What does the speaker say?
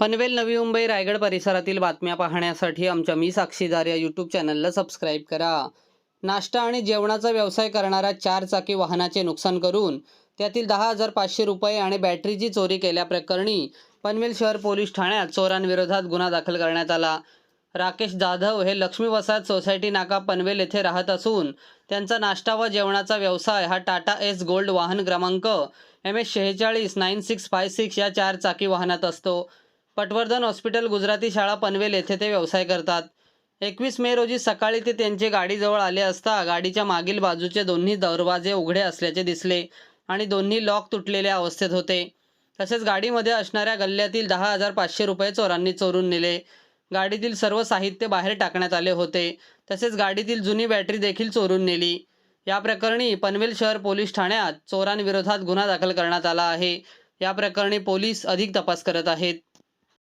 पनवेल नवी मुंबई रायगड परिसरातील बातम्या पाहण्यासाठी आमच्या मी साक्षीदार या यूट्यूब चॅनलला सबस्क्राईब करा. नाश्ता आणि जेवणाचा व्यवसाय करणाऱ्या चार चाकी वाहनाचे नुकसान करून त्यातील दहा हजार पाचशे रुपये आणि बॅटरीची चोरी केल्याप्रकरणी पनवेल शहर पोलीस ठाण्यात चोरांविरोधात गुन्हा दाखल करण्यात आला. राकेश जाधव हे लक्ष्मी वसाहत सोसायटी नाका पनवेल येथे राहत असून त्यांचा नाश्ता व जेवणाचा व्यवसाय हा टाटा एस गोल्ड वाहन क्रमांक एम एस शेहेचाळीस नाईन सिक्स फाय सिक्स या चार चाकी वाहनात असतो. पटवर्धन हॉस्पिटल गुजराती शाळा पनवेल येथे ते व्यवसाय करतात. एकवीस मे रोजी सकाळी ते त्यांचे गाडीजवळ आले असता गाडीच्या मागील बाजूचे दोन्ही दरवाजे उघडे असल्याचे दिसले आणि दोन्ही लॉक तुटलेल्या अवस्थेत होते. तसेच गाडीमध्ये असणाऱ्या गल्ल्यातील दहा हजार पाचशे रुपये चोरांनी चोरून नेले. गाडीतील सर्व साहित्य बाहेर टाकण्यात आले होते. तसेच गाडीतील जुनी बॅटरी देखील चोरून नेली. या प्रकरणी पनवेल शहर पोलीस ठाण्यात चोरांविरोधात गुन्हा दाखल करण्यात आला आहे. या प्रकरणी पोलीस अधिक तपास करत आहेत.